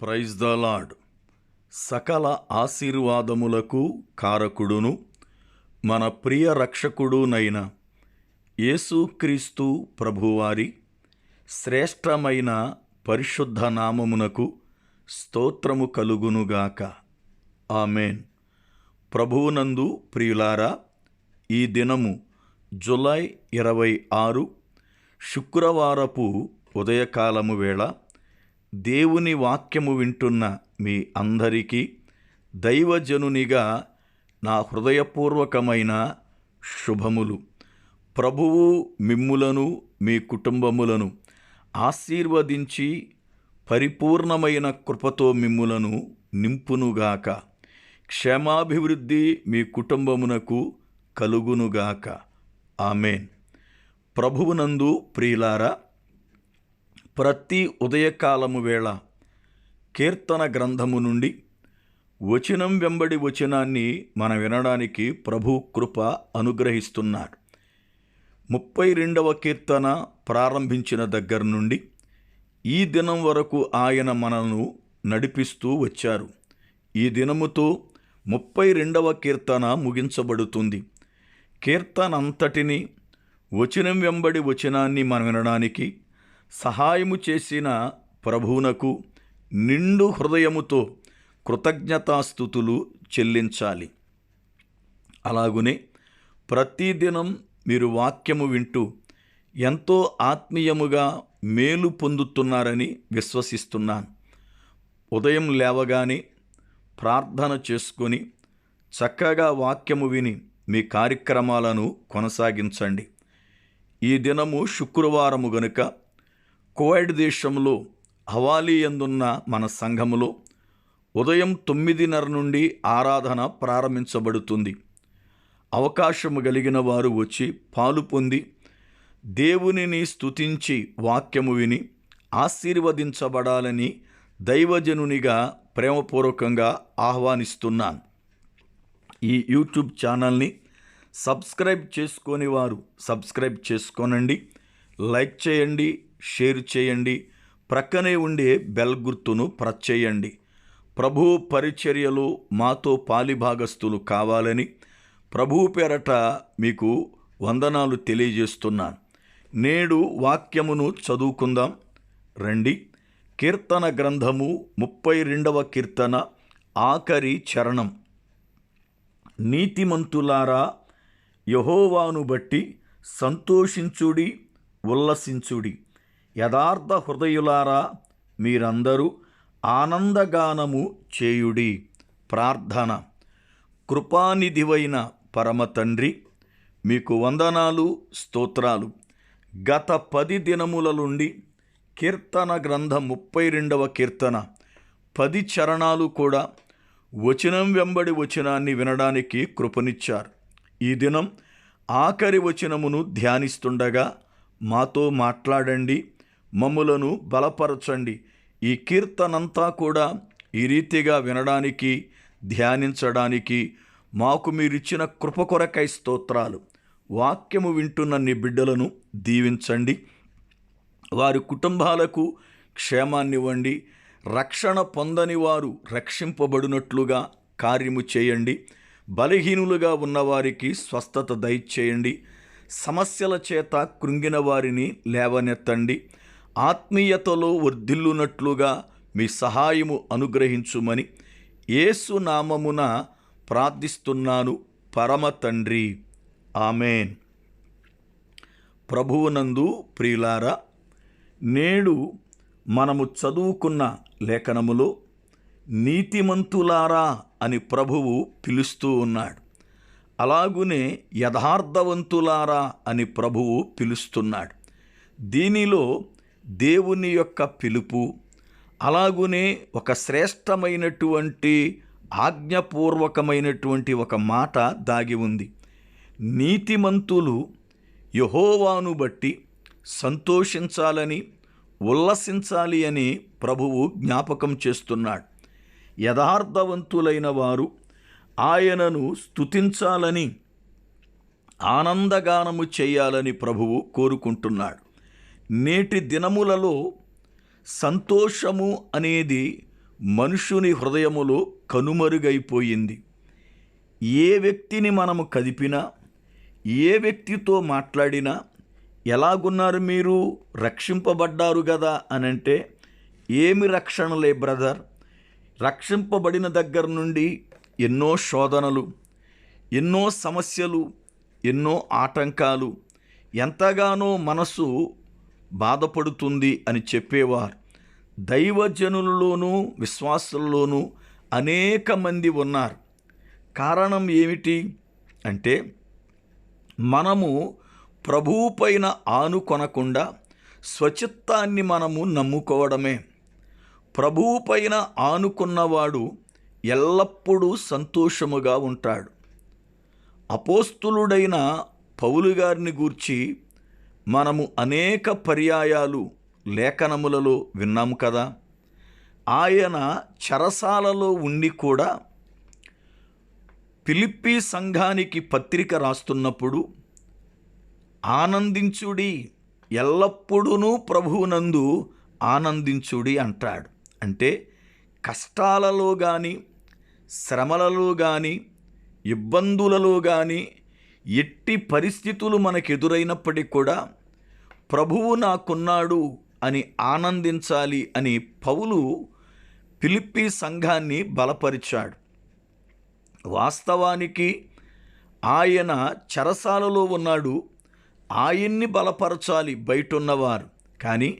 Praise the lord సకల ఆశీర్వాదములకు కారకుడును మన ప్రియ రక్షకుడునైన యేసుక్రీస్తు ప్రభువారి శ్రేష్టమైన పరిశుద్ధ నామమునకు స్తోత్రము కలుగునుగాక ఆమెన్. ప్రభువునందు ప్రియులారా ఈ దినము జులై ఇరవై ఆరు శుక్రవారపు ఉదయకాలము వేళ దేవుని వాక్యము వింటున్న మీ అందరికీ దైవజనునిగా నా హృదయపూర్వకమైన శుభములు. ప్రభువు మిమ్ములను మీ కుటుంబములను ఆశీర్వదించి పరిపూర్ణమైన కృపతో మిమ్ములను నింపునుగాక. క్షేమాభివృద్ధి మీ కుటుంబమునకు కలుగునుగాక. ఆమెన్. ప్రభువునందు ప్రియులారా ప్రతి ఉదయకాలము వేళ కీర్తన గ్రంథము నుండి వచనం వెంబడి వచనాన్ని మనం వినడానికి ప్రభు కృప అనుగ్రహిస్తున్నారు. ముప్పై రెండవ కీర్తన ప్రారంభించిన దగ్గర నుండి ఈ దినం వరకు ఆయన మనను నడిపిస్తూ వచ్చారు. ఈ దినముతో ముప్పై రెండవ కీర్తన ముగించబడుతుంది. కీర్తన అంతటిని వచనం వెంబడి వచనాన్ని మనం వినడానికి సహాయము చేసిన ప్రభువునకు నిండు హృదయముతో కృతజ్ఞతాస్థుతులు చెల్లించాలి. అలాగునే ప్రతిదినం మీరు వాక్యము వింటూ ఎంతో ఆత్మీయముగా మేలు పొందుతున్నారని విశ్వసిస్తున్నాను. ఉదయం లేవగానే ప్రార్థన చేసుకొని చక్కగా వాక్యము విని మీ కార్యక్రమాలను కొనసాగించండి. ఈ దినము శుక్రవారము గనుక కువైట్ దేశంలో హవాలీ ఎందున్న మన సంఘములో ఉదయం తొమ్మిదిన్నర నుండి ఆరాధన ప్రారంభించబడుతుంది. అవకాశము కలిగిన వారు వచ్చి పాలు పొంది దేవునిని స్తుతించి వాక్యము విని ఆశీర్వదించబడాలని దైవజనునిగా ప్రేమపూర్వకంగా ఆహ్వానిస్తున్నాను. ఈ యూట్యూబ్ ఛానల్ని సబ్స్క్రైబ్ చేసుకొని వారు సబ్స్క్రైబ్ చేసుకోనండి. లైక్ చేయండి. షేర్ చేయండి. ప్రక్కనే ఉండే బెల్ గుర్తును ప్రెస్ చేయండి ప్రభు పరిచర్యలు మాతో పాలిభాగస్తులు కావాలని ప్రభు పేరట మీకు వందనాలు తెలియజేస్తున్నాను. నేడు వాక్యమును చదువుకుందాం. రండి. కీర్తన గ్రంథము ముప్పై రెండవ కీర్తన ఆఖరి చరణం. నీతిమంతులారా యహోవాను బట్టి సంతోషించుడి ఉల్లసించుడి. యథార్థ హృదయులారా మీరందరూ ఆనందగానము చేయుడి. ప్రార్థన. కృపానిధివైన పరమ తండ్రి మీకు వందనాలు స్తోత్రాలు. గత పది దినముల నుండి కీర్తన గ్రంథం ముప్పై రెండవ కీర్తన. పది చరణాలు కూడా వచనం వెంబడి వచనాన్ని వినడానికి కృపనిచ్చారు. ఈ దినం ఆఖరి వచనమును ధ్యానిస్తుండగా మాతో మాట్లాడండి. మమ్ములను బలపరచండి. ఈ కీర్తనంతా కూడా ఈ రీతిగా వినడానికి ధ్యానించడానికి మాకు మీరిచ్చిన కృప కొరకై స్తోత్రాలు. వాక్యము వింటున్న నీ బిడ్డలను దీవించండి. వారి కుటుంబాలకు క్షేమాన్నివ్వండి రక్షణ పొందని వారు రక్షింపబడినట్లుగా కార్యము చేయండి. బలహీనులుగా ఉన్నవారికి స్వస్థత దయచేయండి. సమస్యల చేత కృంగిన వారిని లేవనెత్తండి. ఆత్మీయతలో వర్ధిల్లునట్లుగా మీ సహాయము అనుగ్రహించుమని ఏసునామమున ప్రార్థిస్తున్నాను. పరమ తండ్రి. ఆమెన్. ప్రభువునందు ప్రియులారా నేడు మనము చదువుకున్న లేఖనములో నీతిమంతులారా అని ప్రభువు పిలుస్తూ ఉన్నాడు. అలాగునే యథార్థవంతులారా అని ప్రభువు పిలుస్తున్నాడు. దీనిలో దేవుని యొక్క పిలుపు అలాగునే ఒక శ్రేష్టమైనటువంటి ఆజ్ఞపూర్వకమైనటువంటి ఒక మాట దాగి ఉంది. నీతిమంతులు యహోవాను బట్టి సంతోషించాలని ఉల్లసించాలి అని ప్రభువు జ్ఞాపకం చేస్తున్నాడు. యథార్థవంతులైన వారు ఆయనను స్తుతించాలని ఆనందగానము చేయాలని ప్రభువు కోరుకుంటున్నాడు. నేటి దినములలో సంతోషము అనేది మనుషుని హృదయములో కనుమరుగైపోయింది. ఏ వ్యక్తిని మనము కదిపినా ఏ వ్యక్తితో మాట్లాడినా ఎలాగున్నారు మీరు రక్షింపబడ్డారు కదా అనంటే ఏమి రక్షణలే బ్రదర్? రక్షింపబడిన దగ్గర నుండి ఎన్నో శోధనలు ఎన్నో సమస్యలు ఎన్నో ఆటంకాలు ఎంతగానో మనసు బాధపడుతుంది అని చెప్పేవారు. దైవజనులలోనూ విశ్వాసుల్లోనూ అనేక మంది ఉన్నారు. కారణం ఏమిటి అంటే మనము ప్రభువు పైన ఆనుకొనకుండా స్వచిత్తాన్ని మనము నమ్ముకోవడమే. ప్రభువు పైన ఆనుకున్నవాడు ఎల్లప్పుడూ సంతోషముగా ఉంటాడు. అపోస్తులుడైన పౌలు గారిని గూర్చి మనము అనేక పర్యాయాలు లేఖనములలో విన్నాము కదా. ఆయన చెరసాలలో ఉండి కూడా ఫిలిప్పీ సంఘానికి పత్రిక రాస్తున్నప్పుడు ఆనందించుడి ఎల్లప్పుడూ ప్రభువునందు ఆనందించుడి అంటాడు. అంటే కష్టాలలో కానీ శ్రమలలో కానీ ఇబ్బందులలో కానీ ఎట్టి పరిస్థితులు మనకు ఎదురైనప్పటికీ కూడా ప్రభువు నాకున్నాడు అని ఆనందించాలి అని పౌలు ఫిలిప్పీ సంఘాన్ని బలపరిచాడు. వాస్తవానికి ఆయన చెరసాలలో ఉన్నాడు. ఆయన్ని బలపరచాలి బయటున్నవారు. కానీ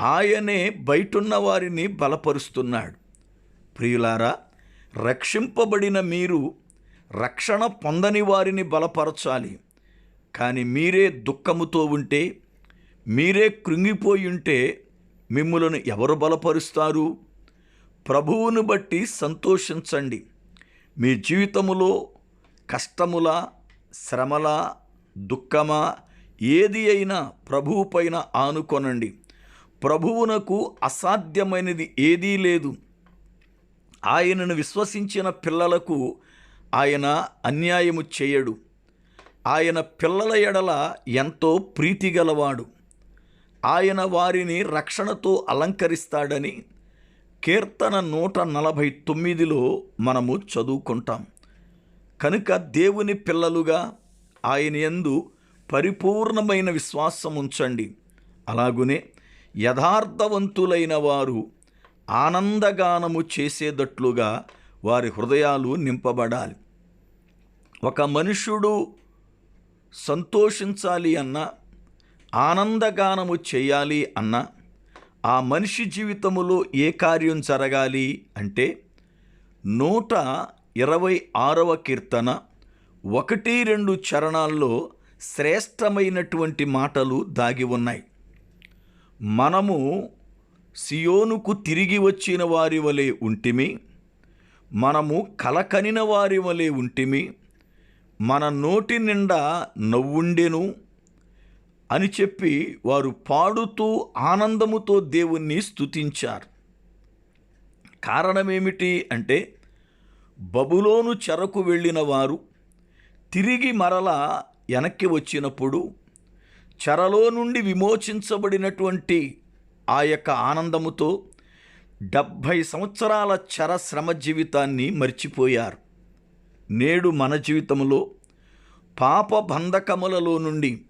ఆయనే బయటున్న వారిని బలపరుస్తున్నాడు. ప్రియులారా రక్షింపబడిన మీరు రక్షణ పొందని వారిని బలపరచాలి. కానీ మీరే దుఃఖముతో ఉంటే మీరే కృంగిపోయి ఉంటే మిమ్ములను ఎవరు బలపరుస్తారు? ప్రభువును బట్టి సంతోషించండి. మీ జీవితములో కష్టముల శ్రమల దుఃఖమా ఏది అయినా ప్రభువు పైన ఆనుకొనండి. ప్రభువునకు అసాధ్యమైనది ఏదీ లేదు. ఆయనను విశ్వసించిన పిల్లలకు ఆయన అన్యాయము చేయడు. ఆయన పిల్లల ఎడల ఎంతో ప్రీతి గలవాడు. ఆయన వారిని రక్షణతో అలంకరిస్తాడని కీర్తన నూట నలభై తొమ్మిదిలో మనము చదువుకుంటాం. కనుక దేవుని పిల్లలుగా ఆయన ఎందు పరిపూర్ణమైన విశ్వాసం ఉంచండి. అలాగునే యథార్థవంతులైన వారు ఆనందగానము చేసేటట్లుగా వారి హృదయాలు నింపబడాలి. ఒక మనుషుడు సంతోషించాలి అన్న ఆనందగానము చేయాలి అన్న ఆ మనిషి జీవితములో ఏ కార్యం జరగాలి అంటే నూట ఇరవై ఆరవ కీర్తన ఒకటి రెండు చరణాల్లో శ్రేష్టమైనటువంటి మాటలు దాగి ఉన్నాయి. మనము సియోనుకు తిరిగి వచ్చిన వారి వలె ఉంటిమి మనము కలకనిన వారి వలె ఉంటిమి మన నోటి నిండా నవ్వుండెను అని చెప్పి వారు పాడుతూ ఆనందముతో దేవుణ్ణి స్తుతించారు. కారణమేమిటి అంటే బబులోను చెరకు వెళ్ళిన వారు తిరిగి మరల వెనక్కి వచ్చినప్పుడు చెరలో నుండి విమోచించబడినటువంటి ఆ యొక్క ఆనందముతో డెబ్భై సంవత్సరాల చెర శ్రమ జీవితాన్ని మర్చిపోయారు. నేడు మన జీవితంలో పాప బంధకములలో నుండి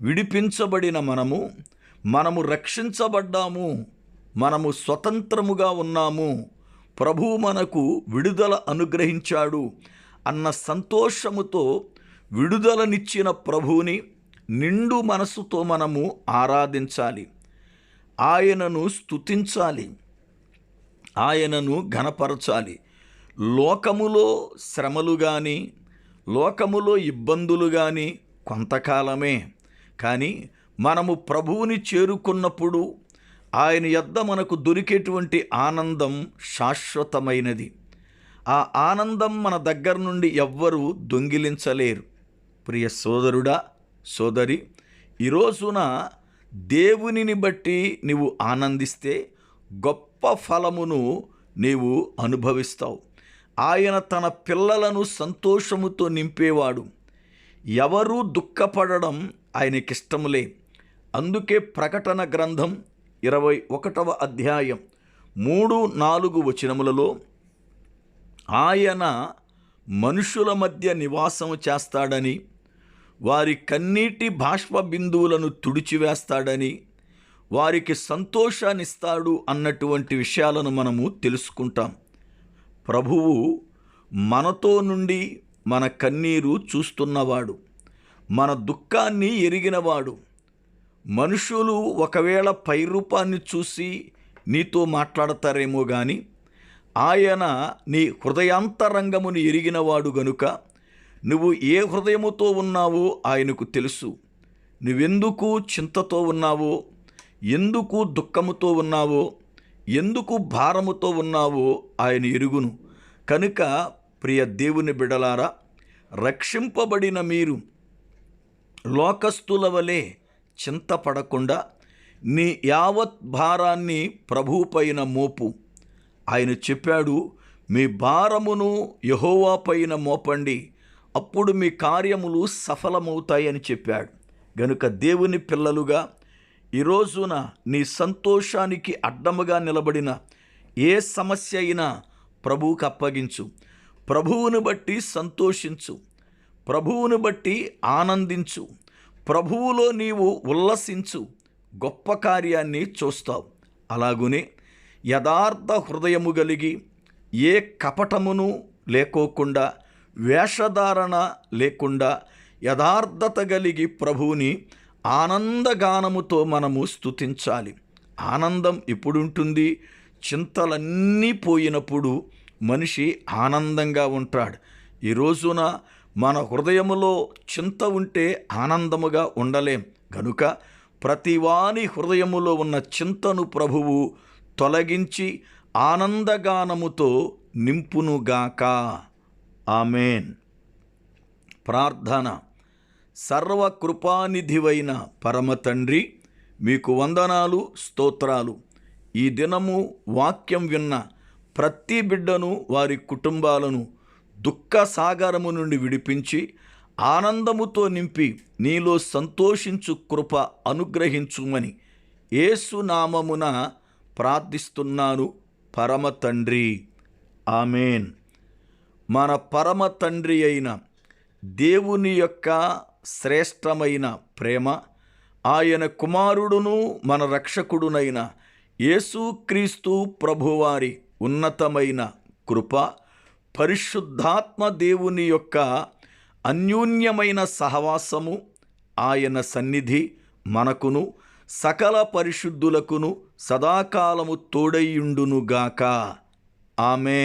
విడిపించబడిన మనము మనము రక్షించబడ్డాము మనము స్వతంత్రముగా ఉన్నాము ప్రభువు మనకు విడుదల అనుగ్రహించాడు అన్న సంతోషముతో విడుదలనిచ్చిన ప్రభువుని నిండు మనసుతో మనము ఆరాధించాలి. ఆయనను స్తుతించాలి. ఆయనను ఘనపరచాలి. లోకములో శ్రమలు కానీ లోకములో ఇబ్బందులు కానీ కొంతకాలమే. కానీ మనము ప్రభువుని చేరుకున్నప్పుడు ఆయన యొద్ద మనకు దొరికేటువంటి ఆనందం శాశ్వతమైనది. ఆ ఆనందం మన దగ్గర నుండి ఎవ్వరూ దొంగిలించలేరు. ప్రియ సోదరుడా సోదరి ఈరోజున దేవునిని బట్టి నీవు ఆనందిస్తే గొప్ప ఫలమును నీవు అనుభవిస్తావు. ఆయన తన పిల్లలను సంతోషముతో నింపేవాడు. ఎవరూ దుఃఖపడడం ఆయనకిష్టములే. అందుకే ప్రకటన గ్రంథం ఇరవై ఒకటవ అధ్యాయం మూడు నాలుగు వచనములలో ఆయన మనుషుల మధ్య నివాసం చేస్తాడని వారి కన్నీటి బాష్ప బిందువులను తుడిచివేస్తాడని వారికి సంతోషాన్నిస్తాడు అన్నటువంటి విషయాలను మనము తెలుసుకుంటాం. ప్రభువు మనతో నుండి మన కన్నీరు చూస్తున్నవాడు మన దుఃఖాన్ని ఎరిగినవాడు. మనుషులు ఒకవేళ పైరూపాన్ని చూసి నీతో మాట్లాడతారేమో కానీ ఆయన నీ హృదయాంతరంగమును ఎరిగినవాడు గనుక నువ్వు ఏ హృదయముతో ఉన్నావో ఆయనకు తెలుసు. నువ్వెందుకు చింతతో ఉన్నావో ఎందుకు దుఃఖముతో ఉన్నావో ఎందుకు భారముతో ఉన్నావో ఆయన ఎరుగును. కనుక ప్రియ దేవుని బిడలారా రక్షింపబడిన మీరు లోకస్తుల వలె చింతపడకుండా నీ యావత్ భారాన్ని ప్రభుపైన మోపు. ఆయన చెప్పాడు మీ భారమును యహోవా పైన మోపండి. అప్పుడు మీ కార్యములు సఫలమవుతాయని చెప్పాడు. గనుక దేవుని పిల్లలుగా ఈ రోజున నీ సంతోషానికి అడ్డముగా నిలబడిన ఏ సమస్య అయినా ప్రభువుకు అప్పగించు. ప్రభువును బట్టి సంతోషించు. ప్రభువును బట్టి ఆనందించు. ప్రభువులో నీవు ఉల్లసించు గొప్ప కార్యాన్ని చూస్తావు. అలాగునే యథార్థ హృదయము కలిగి ఏ కపటమును లేకోకుండా వేషధారణ లేకుండా యథార్థత కలిగి ప్రభువుని ఆనందగానముతో మనము స్తుతించాలి. ఆనందం ఎప్పుడుంటుంది? చింతలన్నీ పోయినప్పుడు మనిషి ఆనందంగా ఉంటాడు. ఈ రోజున మన హృదయములో చింత ఉంటే ఆనందముగా ఉండలేం. గనుక ప్రతివాని హృదయములో ఉన్న చింతను ప్రభువు తొలగించి ఆనందగానముతో నింపునుగాక. ఆమెన్. ప్రార్థన. సర్వకృపానిధివైన పరమ తండ్రి మీకు వందనాలు స్తోత్రాలు. ఈ దినము వాక్యం విన్న ప్రతి బిడ్డను వారి కుటుంబాలను దుఃఖ సాగరము నుండి విడిపించి ఆనందముతో నింపి నీలో సంతోషించు కృప అనుగ్రహించుమని ఏసునామమున ప్రార్థిస్తున్నాను పరమ తండ్రి ఆమెన్. మన పరమ తండ్రి అయిన దేవుని యొక్క శ్రేష్టమైన ప్రేమ ఆయన కుమారుడును మన రక్షకుడునైన యేసుక్రీస్తు ప్రభువారి ఉన్నతమైన కృప పరిశుద్ధాత్మ దేవుని యొక్క అన్యోన్యమైన సహవాసము ఆయన సన్నిధి మనకును సకల పరిశుద్ధులకును సదాకాలము తోడైయుండునుగాక. ఆమె